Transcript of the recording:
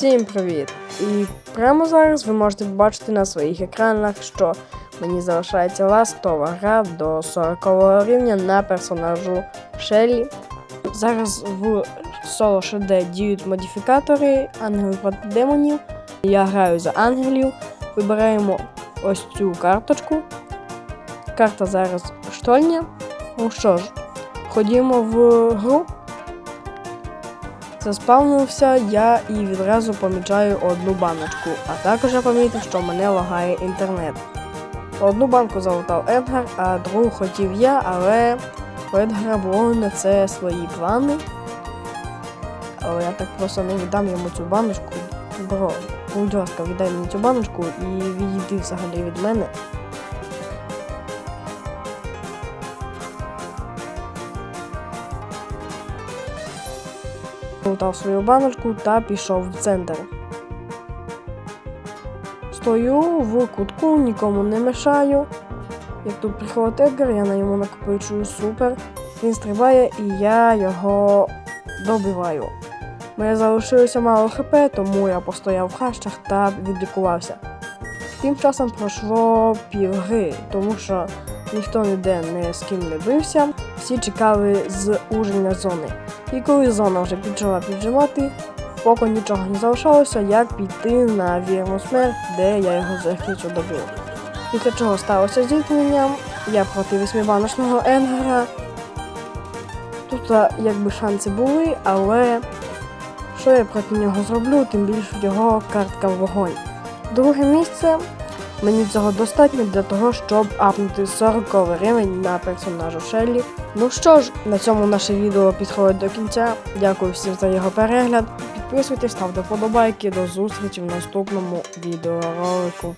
Всім привіт! І прямо зараз ви можете побачити на своїх екранах, що мені залишається ластова гра до 40 рівня на персонажу Шелі. Зараз в соло ШД діють модифікатори ангелів проти демонів. Я граю за ангелів. Вибираємо ось цю карточку. Карта зараз штольня. Ну що ж, ходімо в гру. Заспавнився я і відразу помічаю одну баночку, а також я помітив, що мене лагає інтернет. Одну банку залутав Едгар, а другу хотів я, але у Едгара було на це свої плани. Але я так просто не віддам йому цю баночку. Бро, будь ласка, віддай мені цю баночку і відійди взагалі від мене. Лутав свою баночку та пішов в центр. Стою в кутку, нікому не мешаю. Як тут приходить Едгар, я на ньому накопичую супер. Він стрибає і я його добиваю. Мене залишилося мало хп, тому я постояв в хащах та відлікувався. Тим часом пройшло півгри, тому що ніхто ніде не з ким не бився, всі чекали з уження зони. І коли зона вже почала піджимати, в Поко нічого не залишалося, як піти на вірну смерть, де я його з легкістю добив. Після чого сталося зіткнення, я проти восьмибаночного Енгера. Тут якби шанси були, але що я проти нього зроблю, тим більше його картка в вогонь. Друге місце мені цього достатньо для того, щоб апнути 40 рівень на персонажу Шеллі. Ну що ж, на цьому наше відео підходить до кінця. Дякую всім за його перегляд. Підписуйтесь, ставте вподобайки. До зустрічі в наступному відеоролику.